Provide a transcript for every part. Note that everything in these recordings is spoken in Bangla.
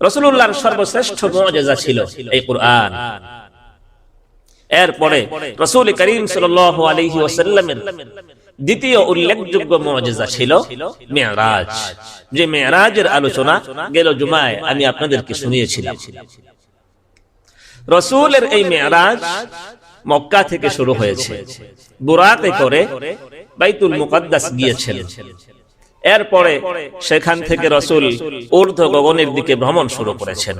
রসুল্লাহর সর্বশ্রেষ্ঠ মজেজা ছিল এই কোরআন। এরপরে রসুল করিম সাল আলহি ওসাল্লামের দ্বিতীয় উল্লেখযোগ্য মজেজা ছিল মেয়ারাজ যে মেয়ারাজের আলোচনা গেল জুমায়, আমি আপনাদেরকে শুনিয়েছিলাম। রসুলের এই মেয়ারাজ মক্কা থেকে শুরু হয়েছে। বুরাতে করে বাইতুল মুকদ্দাস গিয়েছেন। এরপরে সেখান থেকে রসুল ঊর্ধ্ব গগনের দিকে ভ্রমণ শুরু করেছেন।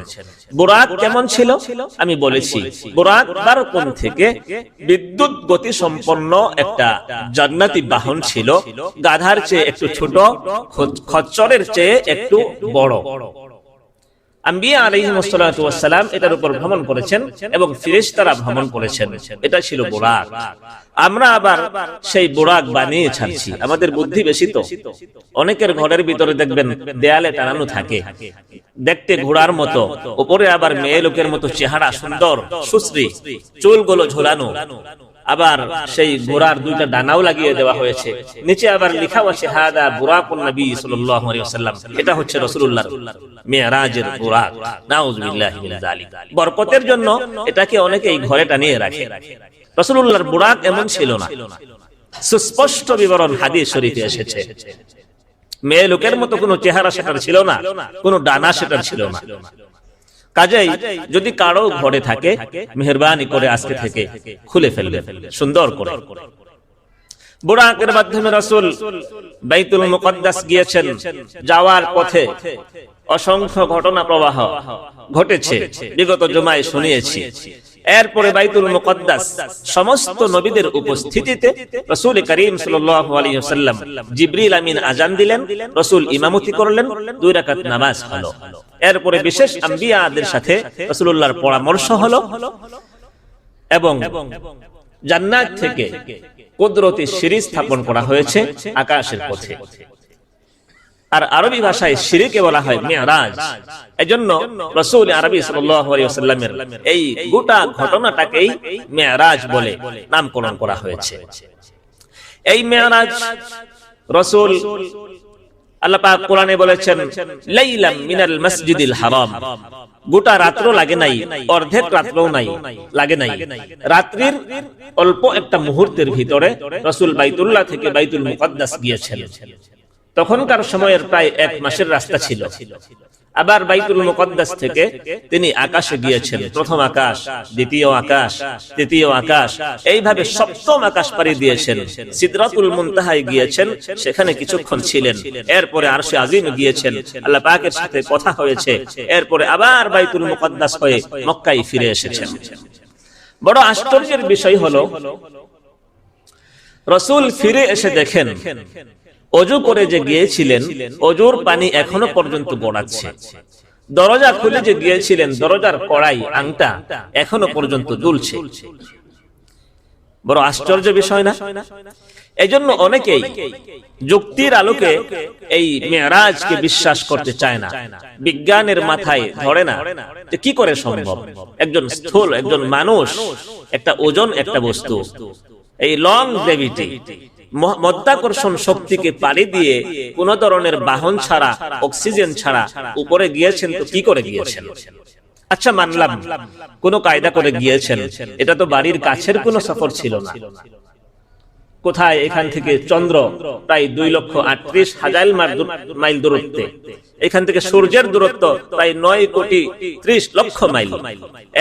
বোরাক কেমন ছিল? আমি বলেছি। বোরাক বুরাক কোন থেকে বিদ্যুৎ গতি সম্পন্ন একটা জান্নাতি বাহন ছিল। গাধার চেয়ে একটু ছোট খচ্চরের চেয়ে একটু বড়। আম্বিয়া এটার উপর ভ্রমণ করেছেন এবং ভ্রমণ করেছেন। এটা ছিল বোরাক। আমরা আবার সেই বোরাক বানিয়ে ছাড়ছি। আমাদের বুদ্ধি বেশি তো। অনেকের ঘরের ভিতরে দেখবেন দেয়ালে টানানো থাকে। দেখতে ঘোড়ার মতো। উপরে আবার মেয়ে লোকের মতো চেহারা, সুন্দর, সুশ্রী, চুলগুলো ঝোলানো। আবার সেই ঘোড়ার দুইটা ডানাও লাগিয়ে দেওয়া হয়েছে। নিচে আবার লিখাও আছে, হাদা বুরাকুন নবী সাল্লাল্লাহু এটা হচ্ছে রাসূলুল্লাহর মিরাজের বুরাক নাউজুবিল্লাহি বরকতের জন্য এটাকে অনেকেই ঘরে টানিয়ে রাখে। রাসূলুল্লাহর বুরাক এমন ছিল না। সুস্পষ্ট বিবরণ হাদিস শরীফে এসেছে। মেয়ে লোকের মতো কোনো চেহারা সেটার ছিল না, কোনো ডানা সেটার ছিল না। কাজেই যদি কারও ঘরে থাকে, মেহরবানি করে আজকে থেকে খুলে ফেলবে, সুন্দর করে। বুড়াকের মাধ্যমে রাসূল বাইতুল মুকদ্দাস গিয়েছেন, যাওয়ার পথে অসংখ্য ঘটনা প্রবাহ ঘটেছে, বিগত জমায় শুনিয়েছি। এরপরে বাইতুল মুকদ্দাস সমস্ত নবীদের উপস্থিতিতে রাসূল করিম সাল্লাল্লাহু আলাইহি ওয়াসাল্লাম জিবরিল আমিন আজান দিলেন রাসূল ইমামতি করলেন দুই রাকাত নামাজ হলো। এরপরে বিশেষ আম্বিয়াদের সাথে রাসূলুল্লাহর পরামর্শ হলো এবং জান্নাত থেকে কুদরতি সিঁড়ি স্থাপন করা হয়েছে আকাশের পথে। আর আরবি ভাষায় সিঁড়িকে বলা হয় মেয়ারাজ এজন্য রসুল আরবি সাল্লামের এই গোটা ঘটনাটাকেই মেয়ারাজ বলে নামকরণ করা হয়েছে। এই মেয়ারাজ রসুল আল্লাহ কোরআনে বলেছেন, লাইলাম মিনাল হারাম। গোটা রাত্র লাগে নাই, অর্ধেক রাত্রও নাই, লাগে নাই। রাত্রির অল্প একটা মুহূর্তের ভিতরে রসুল বাইতুল্লাহ থেকে বাইতুল মুকদ্দাস তখনকার সময়ের প্রায় এক মাসের রাস্তা ছিল। আবার বাইতুল মুকদ্দাস থেকে তিনি আকাশে গিয়েছেন। প্রথম আকাশ, দ্বিতীয় আকাশ, তৃতীয় আকাশ। এইভাবে সপ্তম আকাশ পাড়ি দিয়েছেন। সিদরাতুল মুনতাহায় গিয়েছেন, সেখানে কিছুক্ষণ ছিলেন। এরপরে আরশে আজিম গিয়েছেন। আল্লাহ পাকের সাথে কথা হয়েছে। এরপরে আবার বাইতুল মুকদ্দাস হয়ে মক্কায় ফিরে এসেছেন। বড় আশ্চর্যের বিষয় হলো, রসুল ফিরে এসে দেখেন অজু করে যে গিয়েছিলেন, অজুর পানি এখনও পর্যন্ত গড়াচ্ছে দরজা খুলে যে গিয়েছিলেন, দরজার কড়াই, আংটা এখনও পর্যন্ত দুলছে। বড় আশ্চর্য বিষয় না? এজন্য অনেকেই যুক্তির আলোকে এই মেয়ারাজকে বিশ্বাস করতে চায় না। বিজ্ঞানের মাথায় ধরে না কি করে সম্ভব? একজন স্থূল, একজন মানুষ, একটা ওজন, একটা বস্তু। এই লং গ্রেভিটি মধ্যাকর্ষণ শক্তিকে পাড়ি দিয়ে কোন ধরনের বাহন ছাড়া, অক্সিজেন ছাড়া উপরে গিয়েছেন তো কি করে গিয়েছেন? আচ্ছা মানলাম, কোন কায়দা করে গিয়েছেন। এটা তো বাড়ির কাছের কোনো সফর ছিল না। কোথায়? এখান থেকে চন্দ্র, প্রায় দুই লক্ষ আটত্রিশ হাজার মাইল দূরত্বে। এখান থেকে সূর্যের দূরত্ব প্রায় নয় কোটি ত্রিশ লক্ষ মাইল।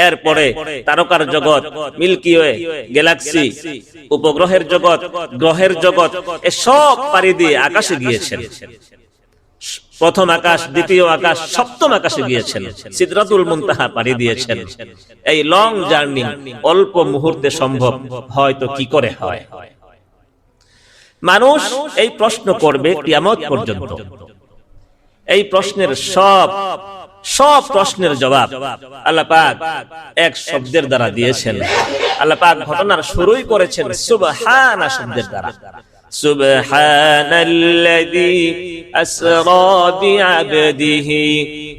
এরপরে তারকার জগৎ, মিল্কি ওয়ে, গ্যালাক্সি, উপগ্রহের জগৎ, গ্রহের জগৎ এসব পাড়ি দিয়ে আকাশে গিয়েছেন। প্রথম আকাশ, দ্বিতীয় আকাশ, সপ্তম আকাশে গিয়েছেন। সিদ্রাতুল মুনতাহা পাড়ি দিয়েছেন। এই লং জার্নি অল্প মুহূর্তে সম্ভব, হয়তো কি করে হয়? মানুষ এই প্রশ্ন করবে কিয়ামত পর্যন্ত এই প্রশ্নের সব সব প্রশ্নের জবাব আল্লাহ পাক এক শব্দের দ্বারা দিয়েছেন আল্লাহ পাক ঘটনার শুরুই করেছেন সুবহানা শব্দের দ্বারা سبحان الذي أسرى بعبده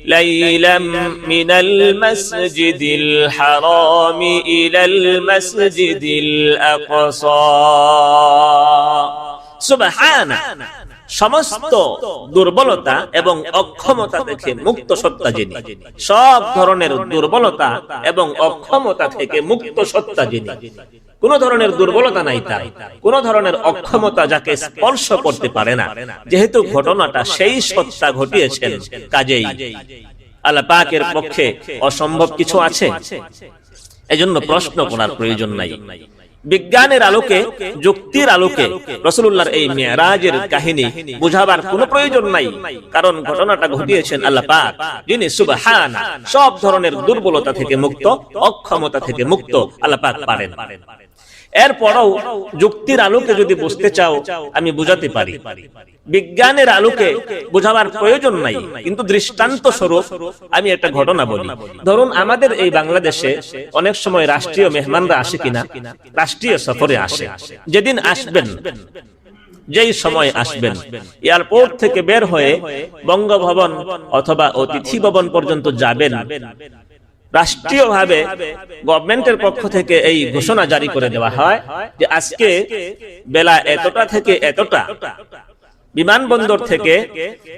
ليلا من المسجد الحرام إلى المسجد الأقصى সুবহানা সমস্ত দুর্বলতা এবং অক্ষমতা থেকে মুক্ত সত্তা যিনি। সব ধরনের দুর্বলতা এবং অক্ষমতা থেকে মুক্ত সত্তা যিনি। কোন ধরনের দুর্বলতা নাই তার। কোন ধরনের অক্ষমতা যাকে স্পর্শ করতে পারে না। যেহেতু ঘটনাটা সেই সত্তা ঘটিয়েছেন, কাজেই আল্লাহ পক্ষে অসম্ভব কিছু আছে। এজন্য প্রশ্ন করার প্রয়োজন নাই। বিজ্ঞানের আলোকে, যুক্তির আলোকে রসুল্লাহর এই মেয়েরাজের কাহিনী বুঝাবার কোনো প্রয়োজন নাই। কারণ ঘটনাটা ঘটিয়েছেন আল্লাহ পাক, যিনি সুবাহান সব ধরনের দুর্বলতা থেকে মুক্ত, অক্ষমতা থেকে মুক্ত, আল্লাহ পাক পারেন। এরপরও যুক্তির আলোকে যদি বুঝতে চাও, আমি বুঝাতে পারি। বিজ্ঞানের আলোকে বোঝাবার প্রয়োজন নাই, কিন্তু দৃষ্টান্ত স্বরূপ আমি একটা ঘটনা বলি। ধরুন, আমাদের এই বাংলাদেশে অনেক সময় রাষ্ট্রীয় মেহমানরা আসে কিনা, রাষ্ট্রীয় সফরে আসে। যেদিন আসবেন, যেই সময় আসবেন, এয়ারপোর্ট থেকে বের হয়ে বঙ্গভবন অথবা অতিথি ভবন পর্যন্ত যাবেন। রাষ্ট্রীয়ভাবে গভর্নমেন্টের পক্ষ থেকে এই ঘোষণা জারি করে দেওয়া হয় যে আজকে বেলা এতটা থেকে এতটা বিমানবন্দর থেকে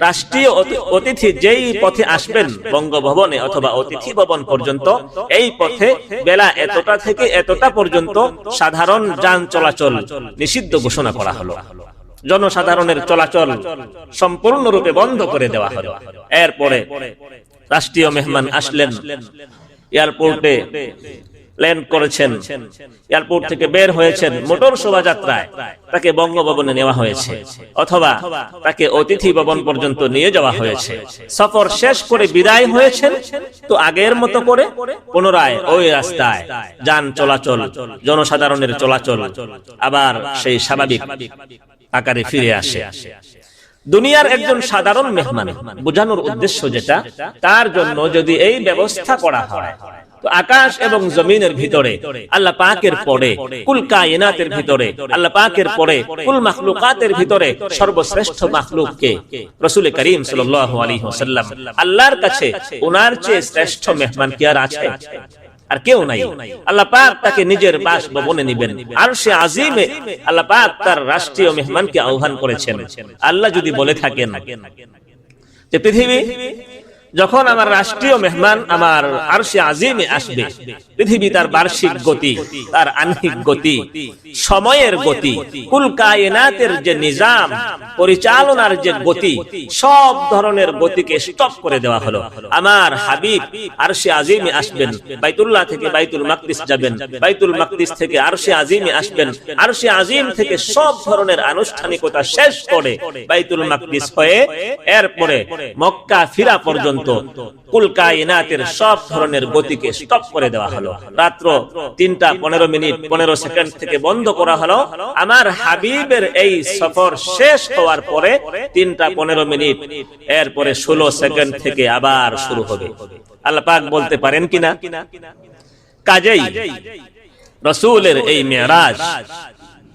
রাষ্ট্রীয় অতিথি যেই পথে আসবেন বঙ্গভবনে অথবা অতিথি ভবন পর্যন্ত, এই পথে বেলা এতটা থেকে এতটা পর্যন্ত সাধারণ যান চলাচল নিষিদ্ধ ঘোষণা করা হলো। জনসাধারণের চলাচল সম্পূর্ণরূপে বন্ধ করে দেওয়া হলো। এরপরে রাষ্ট্রীয় মেহমান আসলেন। এয়ারপোর্টে ল্যান্ড করেছেন। এয়ারপোর্ট থেকে বের হয়েছেন মোটর শোভাযাত্রায়। তাকে বঙ্গভবনে নেওয়া হয়েছে। অথবা তাকে অতিথি ভবন পর্যন্ত নিয়ে যাওয়া হয়েছে। সফর শেষ করে বিদায় হয়েছেন তো আগের মতো করে পুনরায় ওই রাস্তায় যান চলাচল, জনসাধারণের চলাচল আবার সেই স্বাভাবিক আকারে ফিরে আসে। দুনিয়ার একজন সাধারণ মেহমান বোঝানোর উদ্দেশ্য যেটা, তার জন্য যদি এই ব্যবস্থা করা হয় আকাশ এবং জমিনের ভিতরে, আল্লাহ পাকের পরে, কুল কায়নাতের ভিতরে, আল্লাহ পাকের পরে, কুল মাখলুকাতের ভিতরে সর্বশ্রেষ্ঠ মাখলুককে রসুল করিম সাল্লাল্লাহু আলাইহি ওয়াসাল্লাম আল্লাহর কাছে ওনার চেয়ে শ্রেষ্ঠ মেহমান কি আর আছে? আর কেউ নাই। আল্লাহ পাক তাকে নিজের বাস ভবনে নিবেন। আর সে আজিমে আল্লাহ পাক তার রাষ্ট্রীয় মেহমানকে আহ্বান করেছেন। আল্লাহ যদি বলে থাকেন। যে পৃথিবী যখন আমার রাষ্ট্রীয় মেহমান আমার আরশে আজিমে আসবে, পৃথিবী তার বার্ষিক গতি, তার আহ্নিক গতি, সময়ের গতি, কুল কায়নাতের যে নিজাম, পরিচালনার যে গতি, সব ধরনের গতিকে স্টপ করে দেওয়া হলো। আমার হাবিব আরশে আজিমে আসবেন, বাইতুল্লাহ থেকে বাইতুল মাকদিস যাবেন, বাইতুল মাকদিস থেকে আরশে আজিমে আসবেন, আরশে আজিম থেকে সব ধরনের আনুষ্ঠানিকতা শেষ করে বাইতুল মাকদিস হয়ে এরপরে মক্কা ফিরা পর্যন্ত পর্যন্ত কুলকাইনাতের সব ধরনের গতিকে স্টপ করে দেওয়া হলো। রাত্র তিনটা পনেরো মিনিট, পনেরো সেকেন্ড থেকে বন্ধ করা হলো। আমার হাবিবের এই সফর শেষ হওয়ার পরে তিনটা পনেরো মিনিট, এরপরে ষোলো সেকেন্ড থেকে আবার শুরু হবে। আল্লাহ পাক বলতে পারেন কিনা? কাজেই রসুলের এই মেয়ারাজ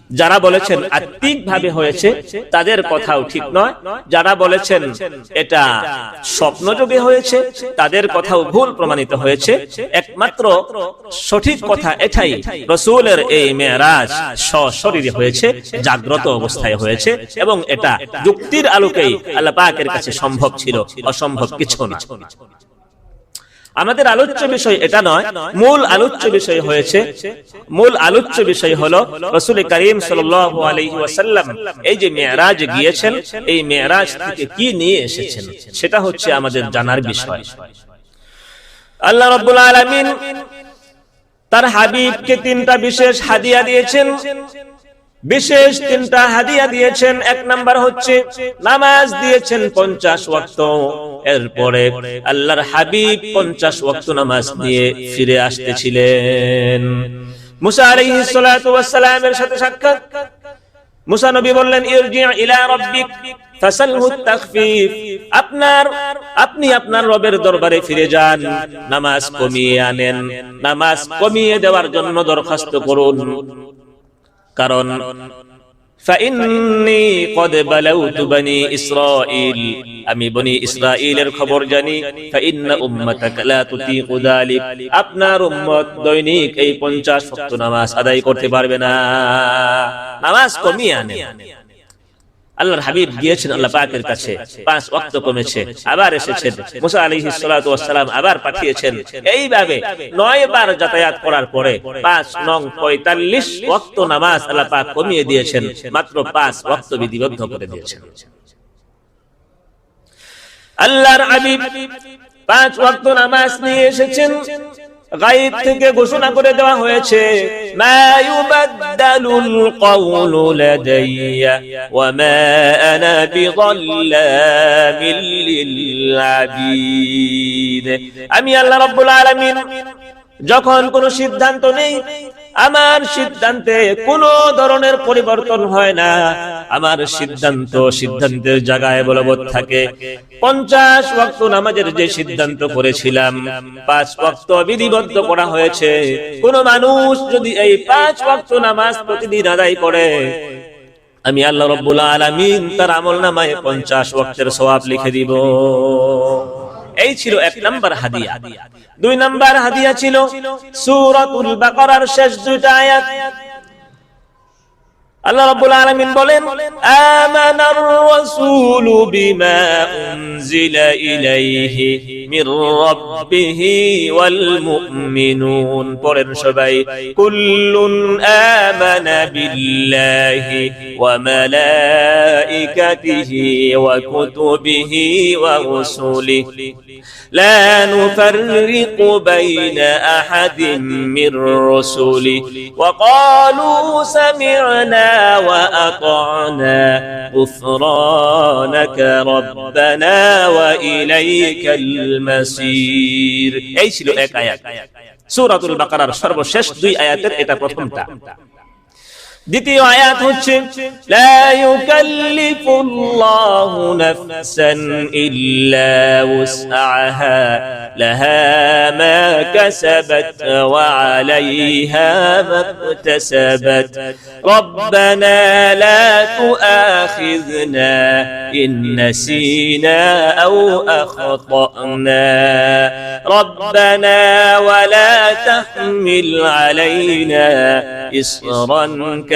যারা বলেছেন আত্মিক ভাবে হয়েছে, তাদের কথাও ঠিক নয়। যারা বলেছেন এটা স্বপ্নযোগে হয়েছে, তাদের কথাও ভুল প্রমাণিত হয়েছে। একমাত্র সঠিক কথা এটাই, রসুলের এই মেয়ারাজ সশরীরে হয়েছে, জাগ্রত অবস্থায় হয়েছে এবং এটা যুক্তির আলোকেই আল্লাহ পাকের কাছে সম্ভব ছিল, অসম্ভব কিছু না। আমাদের আলোচ্য বিষয় এটা নয়। মূল আলোচ্য বিষয় হয়েছে মূল আলোচ্য বিষয় হলো রসুল করিম সাল্লাম এই যে মেয়ারাজ গিয়েছেন, এই মেয়ারাজ থেকে কি নিয়ে এসেছেন? সেটা হচ্ছে আমাদের জানার বিষয়। আল্লাহ রব্বুল আলমিন তার হাবিবকে তিনটা বিশেষ হাদিয়া দিয়েছেন। বিশেষ তিনটা হাদিয়া দিয়েছেন। এক নাম্বার হচ্ছে, নামাজ দিয়েছেন পঞ্চাশ ওয়াক্ত। এরপরে আল্লাহর হাবিব পঞ্চাশ ওয়াক্ত নামাজ দিয়ে ফিরে আসতেছিলেন। নামাজ কমিয়ে দেওয়ার জন্য দরখাস্ত করুন। কারণ আমি বনি ইসরাইলের খবর জানি আপনার উম্মত দৈনিক এই পঞ্চাশ নামাজ আদায় করতে পারবে না। নামাজ কমিয়ে আনে আল্লাহর হাবিব গিয়েছেন আল্লাহ পাকের কাছে। পাঁচ ওয়াক্ত কমেছে। আবার এসেছেন। মুসা ওয়াস সালাম আবার পাঠিয়েছেন। এইভাবে নয় বার যাতায়াত করার পরে পাঁচ নং পঁয়তাল্লিশ ওয়াক্ত নামাজ আল্লাহ পাক কমিয়ে দিয়েছেন। মাত্র পাঁচ ওয়াক্ত বিধিবদ্ধ করে দিয়েছেন। আল্লাহর হাবিব পাঁচ ওয়াক্ত নামাজ নিয়ে এসেছেন। গাইব থেকে ঘোষণা করে দেওয়া হয়েছে আমি আল্লাহ রাব্বুল আলামিন যখন কোন সিদ্ধান্ত নেই আমার সিদ্ধান্তে কোনো ধরনের পরিবর্তন হয় না। আমার সিদ্ধান্ত সিদ্ধান্তের জায়গায় বলবৎ থাকে। পঞ্চাশ ওয়াক্ত নামাজের যে সিদ্ধান্ত করেছিলাম, পাঁচ ওয়াক্ত বিধিবদ্ধ করা হয়েছে। কোন মানুষ যদি এই পাঁচ ওয়াক্ত নামাজ প্রতিদিন আদায় করে, আমি আল্লাহ রব্বুল আলামিন তার আমল নামায় পঞ্চাশ ওয়াক্তের সওয়াব লিখে দিব। এই ছিল এক নাম্বার হাদিয়া। দুই নাম্বার হাদিয়া ছিল সূরাতুল বাকরার শেষ দুইটা আয়াত। আল্লাহ রাব্বুল আলামিন বলেন আমানার রাসূলু বিমা উনজিলা ইলাইহি মির রাব্বিহি ওয়াল মুমিনুন পড়েন সবাই কুল্লুন আমানা বিল্লাহি ওয়া মালাইকাতিহি ওয়া কুতুবিহি ওয়া রুসুলিহি لا نفرق بين أحد من رسله وقالوا سمعنا وأطعنا غفرانك ربنا وإليك المسير এই ছিল এক আয়াত সূরাতুল বাকারার সর্বশেষ দুই আয়াতের এটা প্রথমটা দ্বিতীয় আয়াত হচ্ছে লা ইউকাল্লিফুল্লাহু নাফসান ইল্লা উসআহা লাহা মা কাসাবাত ওয়া আলাইহা মাকতাসাবাত ربنا لا تؤاخذنا إن نسينا أو أخطأنا ربنا ولا تحمل علينا إصرا كما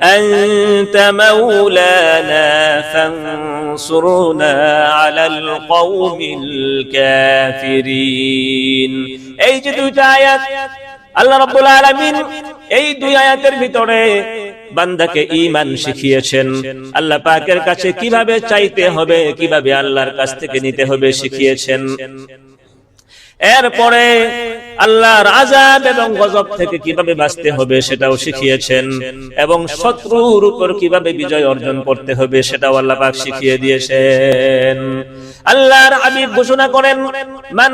أنت مولانا فانصرنا على القوم الكافرين এই যে দুইটা আয়াত আল্লাহ রাব্বুল আলামিন এই দুই আয়াতের ভিতরে বান্দাকে ঈমান শিখিয়েছেন আল্লাহ পাকের কাছে কিভাবে চাইতে হবে কিভাবে আল্লাহর কাছ থেকে নিতে হবে শিখিয়েছেন এরপরে আল্লাহর আজাব এবং গজব থেকে কীভাবে বাঁচতে হবে সেটাও শিখিয়েছেন এবং শত্রুর উপর কীভাবে বিজয় অর্জন করতে হবে সেটাও আল্লাহ শিখিয়ে দিয়েছেন। আল্লাহর হাবিব ঘোষণা করেন, মান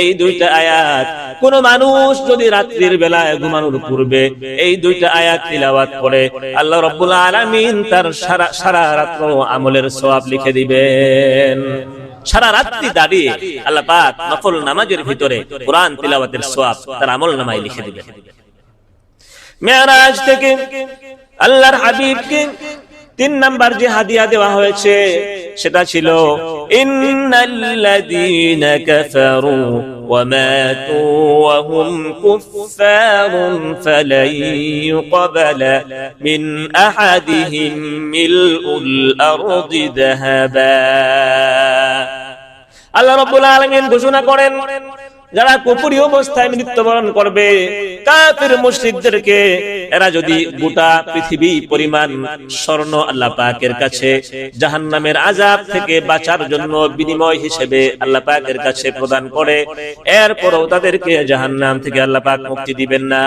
এই দুইটা আয়াত, কোন মানুষ যদি রাত্রির বেলায় ঘুমানোর পূর্বে এই দুইটা আয়াত তিলাওয়াত করে, আল্লাহ রাব্বুল আলামিন তার সারা সারা রাত্র আমলের সওয়াব লিখে দিবেন। সারা রাত্রি দাঁড়িয়ে আল্লাহ পাক নফল নামাজের ভিতরে কোরআন তিলাওয়াতের সওয়াব তার আমল নামায় লিখে দিবেন মেয়ারাজ থেকে আল্লাহর হাবিবকে তিন নাম্বার যে হাদিয়া দেওয়া হয়েছে, সেটা ছিল, ইন্নাল্লাযীনা কাফারু وماتوا وهم كفار فلن يقبل من أحدهم ملء الأرض ذهبا আল্লাহ রব্বুল আলামিন ঘোষণা করেন যারা কুপুরি অবস্থায় মৃত্যুবরণ করবে, কাফের মুশরিকদেরকে এরা যদি গোটা পৃথিবী পরিমাণ স্বর্ণ আল্লাহ পাকের কাছে, জাহান্নামের আযাব থেকে বাঁচার জন্য বিনিময় হিসেবে আল্লাহ পাকের কাছে প্রদান করে, এরপরও তাদেরকে জাহান্নাম থেকে আল্লাহ পাক মুক্তি দিবেন না।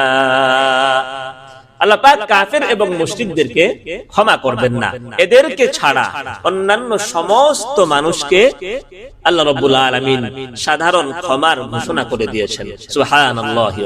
আল্লাহ পাক কাফের এবং মুশরিকদেরকে ক্ষমা করবেন না। এদেরকে ছাড়া অন্যান্য সমস্ত মানুষকে আল্লাহ রাব্বুল আলামিন সাধারণ ক্ষমার ঘোষণা করে দিয়েছেন। সুবহানাল্লাহি